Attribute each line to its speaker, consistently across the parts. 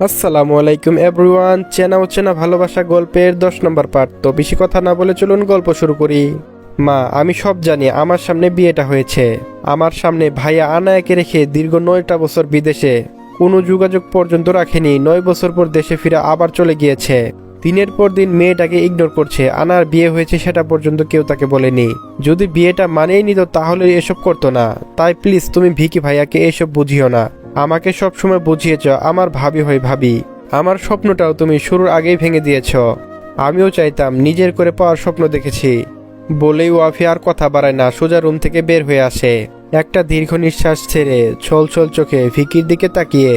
Speaker 1: আসসালামু আলাইকুম এভরিওয়ান। চেনা ও চেনা ভালোবাসা গল্পের দশ নম্বর পার্ট তো বেশি কথা না বলে চলুন গল্প শুরু করি। মা, আমি সব জানি, আমার সামনে বিয়েটা হয়েছে। আমার সামনে ভাইয়া আনায়াকে রেখে দীর্ঘ নয়টা বছর বিদেশে। কোনো যোগাযোগ পর্যন্ত রাখেনি, নয় বছর পর দেশে ফিরে আবার চলে গিয়েছে। দিনের পর দিন মেয়েটাকে ইগনোর করছে। আনার বিয়ে হয়েছে সেটা পর্যন্ত কেউ তাকে বলেনি। যদি বিয়েটা মানেই নিত তাহলে এসব করতো না। তাই প্লিজ তুমি ভিকি ভাইয়াকে এসব বুঝিও না। আমাকে সব সময় বুঝিয়েছ, আমার ভাবি হয়ে ভাবি। আমার স্বপ্নটাও তুমি শুরুর আগেই ভেঙে দিয়েছ। আমিও চাইতাম নিজের করে পাওয়ার স্বপ্ন দেখেছি। বলেই ওয়াফি আর কথা বাড়ায় না, সোজা রুম থেকে বের হয়ে আসে। একটা দীর্ঘ নিঃশ্বাস ছেড়ে ছল ছল চোখে ভিকির দিকে তাকিয়ে।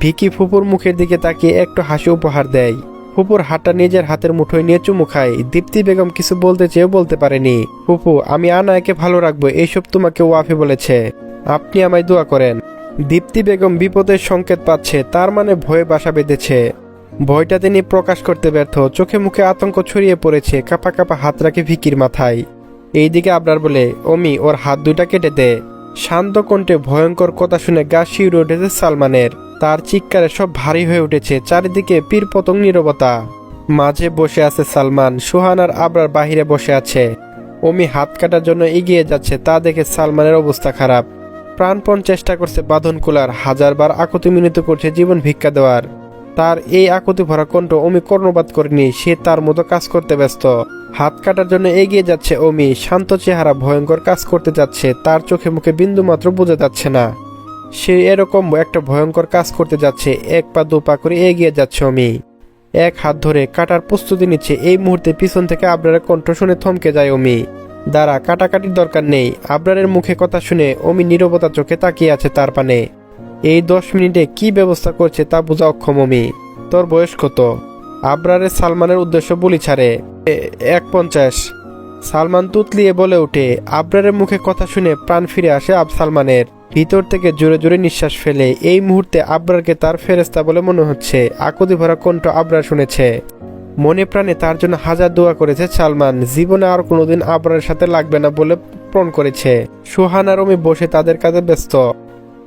Speaker 1: ভিকি ফুপুর মুখের দিকে তাকিয়ে একটু হাসি উপহার দেয়। ফুপুর হাতটা নিজের হাতের মুঠোয় নিয়ে চুমু খায়। দীপ্তি বেগম কিছু বলতে চেয়েও বলতে পারেনি। ফুপু, আমি আনায়কে ভালো রাখব, এইসব তোমাকে ওয়াফি বলেছে। আপনি আমায় দোয়া করেন। দীপ্তি বেগম বিপদের সংকেত পাচ্ছে, তার মানে ভয়ে বাসা বেঁধেছে। ভয়টা তিনি প্রকাশ করতে ব্যর্থ, চোখে মুখে আতঙ্ক ছড়িয়ে পড়েছে, কাপা কাপা হাত রাখে ভিকির মাথায়। এইদিকে আবরার বলে, অমি, ওর হাত দুইটা কেটে দে। শান্ত কণ্ঠে ভয়ঙ্কর কথা শুনে গা শিউরে উঠেছে সালমানের। তার চিৎকারে সব ভারী হয়ে উঠেছে, চারিদিকে পীর পতং নীরবতা। মাঝে বসে আছে সালমান, সুহান আর আবরার বাহিরে বসে আছে। অমি হাত কাটার জন্য এগিয়ে যাচ্ছে, তা দেখে সালমানের অবস্থা খারাপ। প্রাণপণ চেষ্টা করছে বাঁধন কুলার হাজারবার আকুতি মিনিত করছে জীবন ভিক্ষা দেওয়ার। তার এই আকুতি ভরা কণ্ঠ অমি কর্ণপাত করেনি, সে তার মতো কাজ করতে ব্যস্ত। হাত কাটার জন্য এগিয়ে যাচ্ছে অমি, শান্ত চেহারা ভয়ঙ্কর কাজ করতে যাচ্ছে, তার চোখে মুখে বিন্দু মাত্র বোঝা যাচ্ছে না। সে এরকম একটা ভয়ঙ্কর কাজ করতে যাচ্ছে, এক পা দু পা করে এগিয়ে যাচ্ছে অমি। এক হাত ধরে কাটার প্রস্তুতি নিচ্ছে, এই মুহূর্তে পিছন থেকে আবরারের কণ্ঠ শুনে থমকে যায় অমি। দাঁড়া, কাটাকাটির দরকার নেই। আবরারের মুখে কথা শুনে অমি নীরবতা চোখে তাকিয়ে আছে তার পানে। এই দশ মিনিটে কি ব্যবস্থা করছে তা বোঝা অক্ষম অমি। তোর বয়স কত? আবরারের সালমানের উদ্দেশ্য বলি ছাড়ে। এক পঞ্চাশ। সালমান তুতলিয়ে বলে ওঠে, আবরারের মুখে কথা শুনে প্রাণ ফিরে আসে আব সালমানের। ভিতর থেকে জোরে জোরে নিঃশ্বাস ফেলে। এই মুহূর্তে আবরারকে তার ফেরেস্তা বলে মনে হচ্ছে। আকুতি ভরা কণ্ঠ আবরার শুনেছে। মনে প্রাণে তার জন্য হাজার দোয়া করেছে সালমান। জীবনে আর কোনোদিন আবরারের সাথে লাগবে না বলে প্রণ করেছে। সোহান আর অমি বসে তাদের কাজে ব্যস্ত।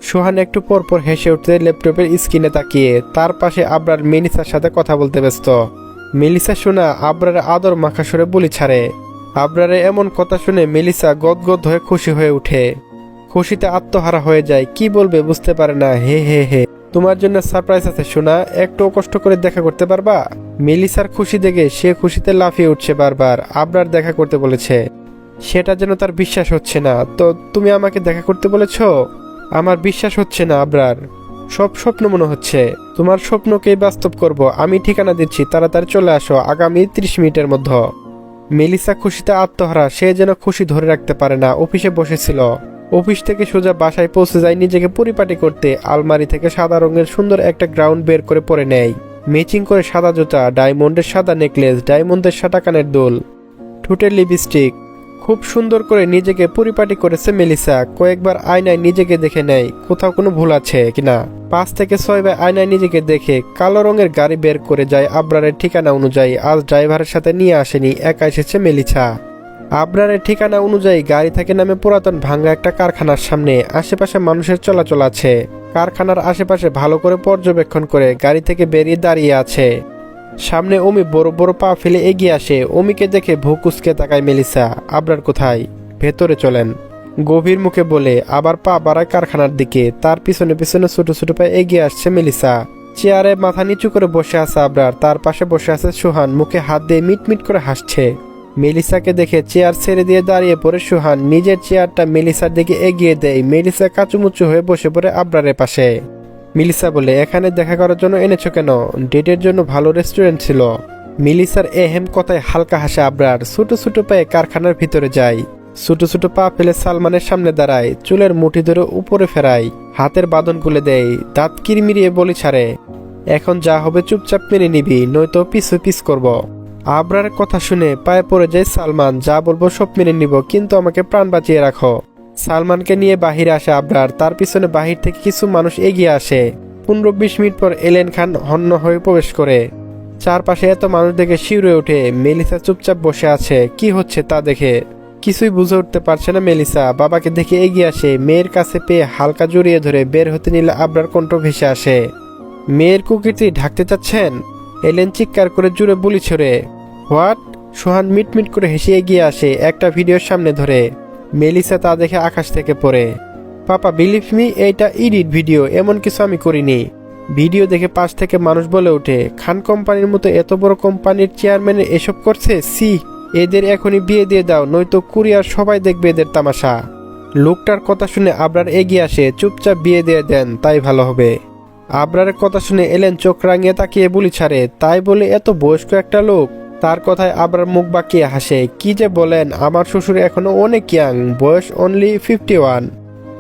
Speaker 1: সোহান একটু পর পর হেসে উঠতে ল্যাপটপের স্ক্রিনে তাকিয়ে। তার পাশে আবরার মেলিসার সাথে কথা বলতে ব্যস্ত। মেলিসা শোনা আবরার আদর মাখা সরে বলি ছাড়ে। আবরারে এমন কথা শুনে মেলিসা গদগদ হয়ে খুশি হয়ে ওঠে খুশিতে আত্মহারা হয়ে যায়, কি বলবে বুঝতে পারে না, হে হে হে। তোমার জন্য সারপ্রাইজ আছে শোনা একটু কষ্ট করে দেখা করতে পারবা? মেলিসার খুশি দেখে সে খুশিতে লাফিয়ে উঠছে বারবার, আবরার দেখা করতে বলেছে। সেটা যেন তার বিশ্বাস হচ্ছে না, তো তুমি আমাকে দেখা করতে বলেছ? আমার বিশ্বাস হচ্ছে না, আবরার। সব স্বপ্ন মনে হচ্ছে। তোমার স্বপ্নকেই বাস্তব করব, আমি ঠিকানা দিচ্ছি, তাড়াতাড়ি চলে আসো, আগামী ত্রিশ মিনিটের মধ্যে। মেলিসা খুশিতে আত্মহারা, সে যেন খুশি ধরে রাখতে পারে না, অফিসে বসেছিল। অফিস থেকে সোজা বাসায় পৌঁছে যায় নিজেকে পরিপাটি করতে, আলমারি থেকে সাদা রঙের সুন্দর একটা গ্রাউন্ড বের করে পরে নেয়। ম্যাচিং করে সাদা জুতা, ডায়মন্ডের সাদা নেকলেস, ডায়মন্ডের সাদা কানের দোল, ঠোঁটের লিপস্টিক খুব সুন্দর করে নিজেকে পরিপাটি করেছে মেলিসা। কয়েকবার আয়নায় নিজেকে দেখে নেয়, কোথাও কোনো ভুল আছে কিনা। পাঁচ থেকে ছয় বার আয়নায় নিজেকে দেখে কালো রঙের গাড়ি বের করে যায় আবরারের ঠিকানা অনুযায়ী। আজ ড্রাইভারের সাথে নিয়ে আসেনি, একা এসেছে মেলিসা। আবরারের ঠিকানা অনুযায়ী গাড়ি থাকে নামে পুরাতন ভাঙ্গা একটা কারখানার সামনে। আশেপাশে মানুষের চলাচল আছে। কারখানার আশেপাশে ভালো করে পর্যবেক্ষণ করে গাড়ি থেকে বেরিয়ে দাঁড়িয়ে আছে। সামনে অমি বড় বড় পা ফেলে এগিয়ে আসে। অমিকে দেখে ভুকুসকে তাকায় মেলিসা, আবরার কোথায়? ভেতরে চলেন। গভীর মুখে বলে, আবার পা বাড়ায় কারখানার দিকে। তার পিছনে পিছনে ছোট ছোট পায়ে এগিয়ে আসছে মেলিসা। চেয়ারে মাথা নিচু করে বসে আছে আবরার। তার পাশে বসে আছে সুহান, মুখে হাত দিয়ে মিট মিট করে হাসছে। মেলিসাকে দেখে চেয়ার ছেড়ে দিয়ে দাঁড়িয়ে পড়ে সুহান। নিজের চেয়ারটা মেলিসার দিকে এগিয়ে দেয়। মেলিসা কাচুমুচু হয়ে বসে পড়ে আবরারের পাশে। মিলিসা বলে, এখানে দেখা করার জন্য এনেছো কেন? ডেটের জন্য ভালো রেস্টুরেন্ট ছিল। মিলিসার এহেম কথায় হালকা হাসে আবরার। ছোট ছোট পায়ে কারখানার ভিতরে যায়। ছোট ছোট পা ফেলে সালমানের সামনে দাঁড়ায়। চুলের মুঠি ধরে উপরে ফেরায়। হাতের বাঁধন খুলে দেয়। দাঁত কিরমিরিয়ে বলি ছাড়ে। এখন যা হবে চুপচাপ মেনে নিবি, নয়তো পিছু পিস করব। আবরার কথা শুনে পায়ে পড়ে যায় সালমান। যা বলব সব মেনে নিব, কিন্তু আমাকে প্রাণ বাঁচিয়ে রাখো। সালমানকে নিয়ে বাহিরে আসে আবরার। তার পিছনে বাহির থেকে কিছু মানুষ এগিয়ে আসে। পনেরো বিশ মিনিট পর এলেন খান হন্য হয়ে প্রবেশ করে। চারপাশে এত মানুষ দেখে শিউরে ওঠে। মেলিসা চুপচাপ বসে আছে। কি হচ্ছে তা দেখে কিছুই বুঝে উঠতে পারছে না মেলিসা। বাবাকে দেখে এগিয়ে আসে। মেয়ের কাছে পেয়ে হালকা জড়িয়ে ধরে বের হতে নিলে আবরার কণ্ঠ ভেসে আসে। মেয়ের কুকীর্তি ঢাকতে চাচ্ছেন? এলেন চিৎকার করে জুড়ে বলি ছড়ে। হোয়াট? সোহান মিটমিট করে হেসে এগিয়ে আসে। একটা ভিডিওর সামনে ধরে। মেলিসা তা দেখে আকাশ থেকে পড়ে। পাপা বিলিভ মি এইটা ইডিট ভিডিও, এমন কিছু আমি করিনি। ভিডিও দেখে পাশ থেকে মানুষ বলে ওঠে, খান কোম্পানির মতো এত বড় কোম্পানির চেয়ারম্যানের এসব করছে? সি এদের এখনই বিয়ে দিয়ে দাও, নয়তো কুরিয়ার সবাই দেখবে এদের তামাশা। লোকটার কথা শুনে আবরার এগিয়ে আসে, চুপচাপ বিয়ে দিয়ে দেন, তাই ভালো হবে। আবরারের কথা শুনে এলেন চোখ রাঙিয়ে তাকিয়ে বলি ছাড়ে, তাই বলে এত বয়স্ক একটা লোক? তার কথায় আবরার মুখ বাঁকিয়ে হাসে, কি যে বলেন, আমার শ্বশুর এখনও অনেক ইয়াং বয়স অনলি ফিফটি ওয়ান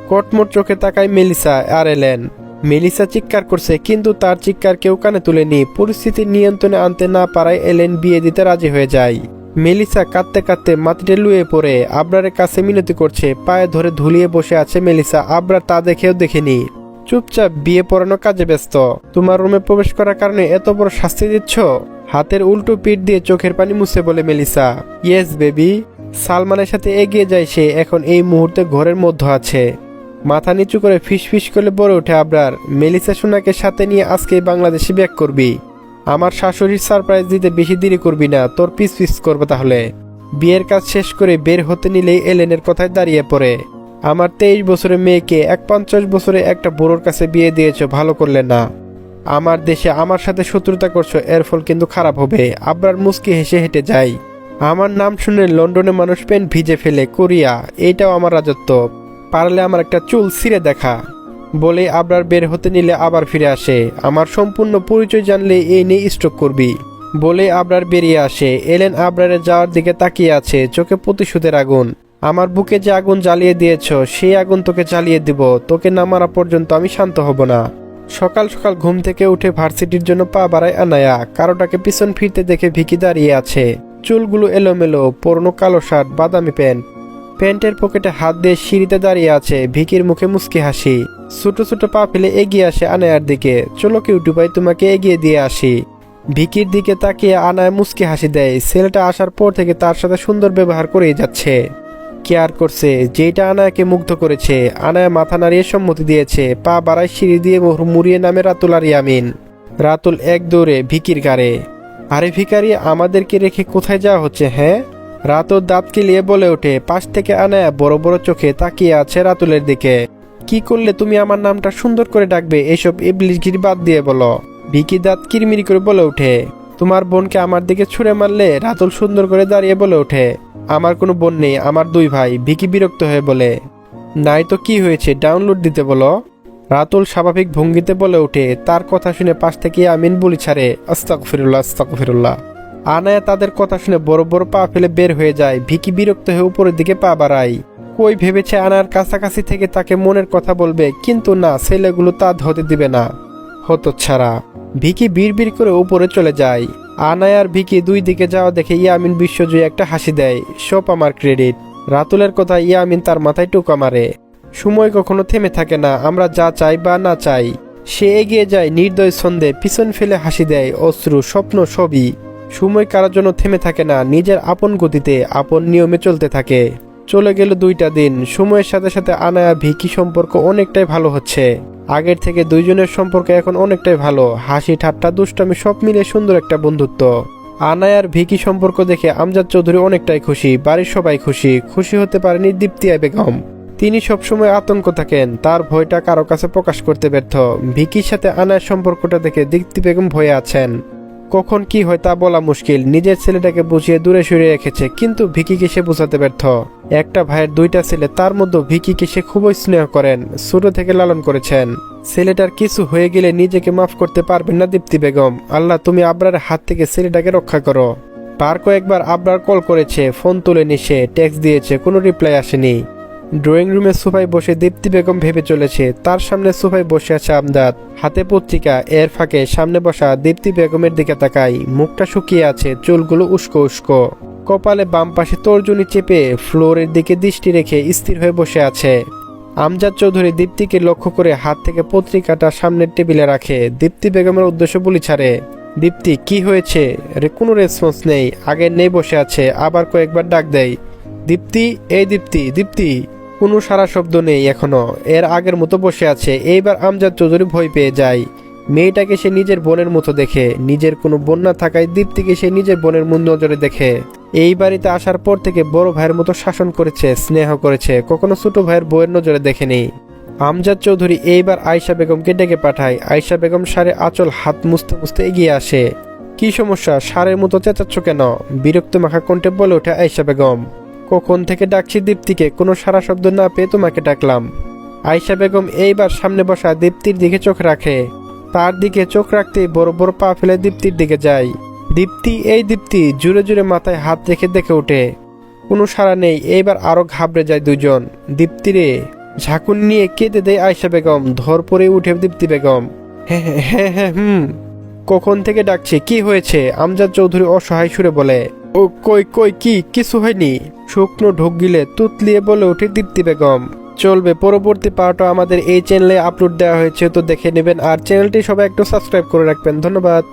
Speaker 1: কটমট চোখে তাকায় মেলিসা আর এলেন। মেলিসা চিৎকার করছে, কিন্তু তার চিৎকার কেউ কানে তুলেনি। পরিস্থিতি নিয়ন্ত্রণে আনতে না পারায় এলেন বিয়ে দিতে রাজি হয়ে যায়। মেলিসা কাঁদতে কাঁদতে মাটিতে লুয়ে পড়ে, আবরারের কাছে মিনতি করছে, পায়ে ধরে ধুলিয়ে বসে আছে মেলিসা। আবরার তা দেখেও দেখেনি। চুপচাপ বিয়ে পড়ানো কাজে ব্যস্ত। তোমার রুমে প্রবেশ করার কারণে এত বড় শাস্তি দিচ্ছ? হাতের উল্টো পিঠ দিয়ে চোখের পানি মুছে বলে মেলিসা। Yes, baby. সালমানের সাথে এগিয়ে যায় সে এখন এই মুহূর্তে ঘরের মধ্যে আছে। মাথা নিচু করে ফিস ফিস করে বলে ওঠে আবরার। মেলিসা সোনাকে সাথে নিয়ে আজকে বাংলাদেশে ব্যাক করবি। আমার শাশুড়ির সারপ্রাইজ দিতে বেশি দেরি করবি না, তোর পিস পিস করব তাহলে। বিয়ের কাজ শেষ করে বের হতে নিলেই এলেনের কথায় দাঁড়িয়ে পড়ে। আমার তেইশ বছরের মেয়েকে এক পঞ্চাশ বছরে একটা বুড়োর কাছে বিয়ে দিয়েছ, ভালো করলে না। আমার দেশে আমার সাথে শত্রুতা করছ, এর ফল কিন্তু খারাপ হবে। আবরার মুস্কি হেসে হেঁটে যাই আমার নাম শুনে লন্ডনে মানুষ পেন ভিজে ফেলে, কোরিয়া এইটাও আমার রাজত্ব। পারলে আমার একটা চুল ছিঁড়ে দেখা। বলে আবরার বের হতে নিলে আবার ফিরে আসে। আমার সম্পূর্ণ পরিচয় জানলে এই নিয়ে স্ট্রোক করবি। বলে আবরার বেরিয়ে আসে। এলেন আবরারের যাওয়ার দিকে তাকিয়ে আছে, চোখে প্রতিশোধের আগুন। আমার বুকে যে আগুন জ্বালিয়ে দিয়েছ, সেই আগুন তোকে জ্বালিয়ে দিব। তোকে না মারা পর্যন্ত আমি শান্ত হব না। সকাল সকাল ঘুম থেকে উঠে ভার্সিটির জন্য পা বাড়ায় আনায়া, কারোটাকে পিছন ফিরতে দেখে ভিকি দাঁড়িয়ে আছে। চুলগুলো এলোমেলো, পুরনো কালো শার্ট, বাদামি প্যান্ট। প্যান্টের পকেটে হাত দিয়ে সিঁড়িতে দাঁড়িয়ে আছে ভিকির মুখে মুচকি হাসি। ছোট ছোট পা ফেলে এগিয়ে আসে আনায়ার দিকে। চলো কিউটু ভাই তোমাকে এগিয়ে দিয়ে আসি। ভিকির দিকে তাকিয়ে আনায় মুচকি হাসি দেয়। ছেলেটা আসার পর থেকে তার সাথে সুন্দর ব্যবহার করেই যাচ্ছে। কেয়ার করছে যেটা আনায়াকে মুগ্ধ করেছে। আনায়া মাথা নাড়িয়ে সম্মতি দিয়েছে, পা বাড়ায় সিঁড়ি দিয়ে মুড়িয়ে নামে রাতুল আর ইয়ামিন। রাতুল এক দৌড়ে ভিকির গাড়ে আরে ভিকারি আমাদেরকে রেখে কোথায় যাওয়া হচ্ছে হ্যাঁ? রাতুল দাঁত কিলিয়ে বলে ওঠে, পাশ থেকে আনায়া বড় বড় চোখে তাকিয়ে আছে রাতুলের দিকে। কি করলে তুমি আমার নামটা সুন্দর করে ডাকবে, এসব ইবলিশগিরি বাদ দিয়ে বলো। ভিকি দাঁত কিরমিরি করে বলে ওঠে তোমার বোনকে আমার দিকে ছুঁড়ে মারলে রাতুল সুন্দর করে দাঁড়িয়ে বলে ওঠে। আমার কোনো বোন নেই, আমার দুই ভাই, ভিকি বিরক্ত হয়ে বলে, নাই তো কি হয়েছে, ডাউনলোড দিতে বলো। রাতুল স্বাভাবিক ভঙ্গিতে বলে ওঠে, তার কথা শুনে পাশ থেকে আমিন বলি ছাড়ে আস্তাক ফিরুল্লাহ আস্তাক ফিরুল্লাহ আনায়া তাদের কথা শুনে বড় বড় পা ফেলে বের হয়ে যায়, ভিকি বিরক্ত হয়ে উপরের দিকে পা বাড়ায়। কই ভেবেছে আনার কাছাকাছি থেকে তাকে মনের কথা বলবে, কিন্তু না, ছেলেগুলো তা হতে দিবে না। হতো ছাড়া ভিকি বিড় করে উপরে চলে যায়। আনায় আর ভিকি দুই দিকে যাওয়া দেখে ইয়ামিন বিশ্বজয়ী একটা হাসি দেয়, সব আমার ক্রেডিট। রাতুলের কথা ইয়ামিন তার মাথায় টুকা মারে। সময় কখনো থেমে থাকে না, আমরা যা চাই বা না চাই। সে এগিয়ে যায়, নির্দয় ছন্দে পিছন ফেলে হাসি দেয়, অশ্রু, স্বপ্ন সবই। সময় কারোর জন্য থেমে থাকে না, নিজের আপন গতিতে, আপন নিয়মে চলতে থাকে। চলে গেল দুইটা দিন। সময়ের সাথে সাথে আনায়া, ভিকি সম্পর্ক অনেকটাই ভালো হচ্ছে। আগের থেকে দুইজনের সম্পর্ক এখন অনেকটাই ভালো। হাসি, ঠাট্টা, দুষ্টামি সব মিলে সুন্দর একটা বন্ধুত্ব। আনায়ার ভিকি সম্পর্ক দেখে আমজাদ চৌধুরী অনেকটাই খুশি, বাড়ির সবাই খুশি। খুশি হতে পারেনি দীপ্তি দীপ্তিয়া বেগম। তিনি সবসময় আতঙ্ক থাকেন, তার ভয়টা কারও কাছে প্রকাশ করতে ব্যর্থ। ভিকির সাথে আনায়ার সম্পর্কটা দেখে দীপ্তি বেগম ভয়ে আছেন। কখন কি হয় তা বলা মুশকিল, নিজের ছেলেটাকে বুঝিয়ে দূরে সরিয়ে রেখেছে, কিন্তু ভিকিকে সে বোঝাতে ব্যর্থ। একটা ভাইয়ের দুইটা ছেলে, তার মধ্যে ভিকিকে সে খুবই স্নেহ করেন, ছোট থেকে লালন করেছেন। ছেলেটার কিছু হয়ে গেলে নিজেকে মাফ করতে পারবেন না দীপ্তি বেগম। আল্লাহ, তুমি আবরার হাত থেকে ছেলেটাকে রক্ষা করো। পার কয়েকবার আবরার কল করেছে, ফোন তুলে সে টেক্সট দিয়েছে, কোনো রিপ্লাই আসেনি। ড্রয়িং রুমে সোফায় বসে দীপ্তি বেগম ভেবে চলেছে, তার সামনে সোফায় বসে আছে আমদাদ। হাতে পত্রিকা, এর ফাঁকে সামনে বসা দীপ্তি বেগমের দিকে তাকাই, মুখটা শুকিয়ে আছে, চুলগুলো উস্কো উস্কো। কপালে বাম পাশে তর্জনী চেপে ফ্লোরের দিকে দৃষ্টি রেখে স্থির হয়ে বসে আছে। আমজাদ চৌধুরী দীপ্তিকে লক্ষ্য করে হাত থেকে পত্রিকাটা সামনের টেবিলে রাখে। দীপ্তি বেগমের উদ্দেশ্য বলি ছাড়ে। দীপ্তি, কি হয়েছে? কোনো রেসপন্স নেই। আগে নেই বসে আছে, আবার কয়েকবার ডাক দেয়। দীপ্তি, এই দীপ্তি দীপ্তি। কোনো সারা শব্দ নেই এখনও। এর আগের মতো বসে আছে। এইবার আমজাদ চৌধুরী ভয় পেয়ে যায়। মেয়েটাকে সে নিজের বোনের মতো দেখে। নিজের কোনো বোন না থাকায় দীপ্তিকে সে নিজের বোনের মন নজরে দেখে। এই বাড়িতে আসার পর থেকে বড় ভাইয়ের মতো শাসন করেছে, স্নেহ করেছে। কখনো ছোট ভাইয়ের বউয়ের নজরে দেখেনি। আমজাদ চৌধুরী এইবার আয়শা বেগমকে ডেকে পাঠায়। আয়শা বেগম সারে আঁচল হাত মুছতে মুছতে এগিয়ে আসে। কি সমস্যা? সারের মতো চেঁচাচ্ছ কেন? বিরক্ত মাখা কণ্ঠে বলে ওঠে আয়শা বেগম। কখন থেকে ডাকছি দীপ্তিকে, কোনো সারা শব্দ না পেয়ে তোমাকে ডাকলাম। আয়সা বেগম এইবার সামনে বসা দীপ্তির দিকে চোখ রাখে। তার দিকে চোখ রাখতেই বড় বড় পা ফেলে দীপ্তির দিকে যায়। দীপ্তি, এই দীপ্তি, জুড়ে জুড়ে মাথায় হাত রেখে দেখে ওঠে। কোনো সাড়া নেই, এইবার আরও ঘাবড়ে যায় দুজন দীপ্তি রে, ঝাঁকুন নিয়ে কেঁদে দেয় আয়সা বেগম, ধর পরে উঠে দীপ্তি বেগম। হ্যাঁ হ্যাঁ হ্যাঁ হুম। কখন থেকে ডাকছে, কি হয়েছে? আমজাদ চৌধুরী অসহায় সুরে বলে। ও কই কই, কি, কিছু হয়নি। শুকনো ঢোক গিলে তুতলিয়ে বলে ওঠে দীপ্তি বেগম। চলবে, পরবর্তী পার্টও আমাদের এই চ্যানেলে আপলোড দেওয়া হয়েছে, তো দেখে নেবেন। আর চ্যানেলটি সবাই একটু সাবস্ক্রাইব করে রাখবেন। ধন্যবাদ।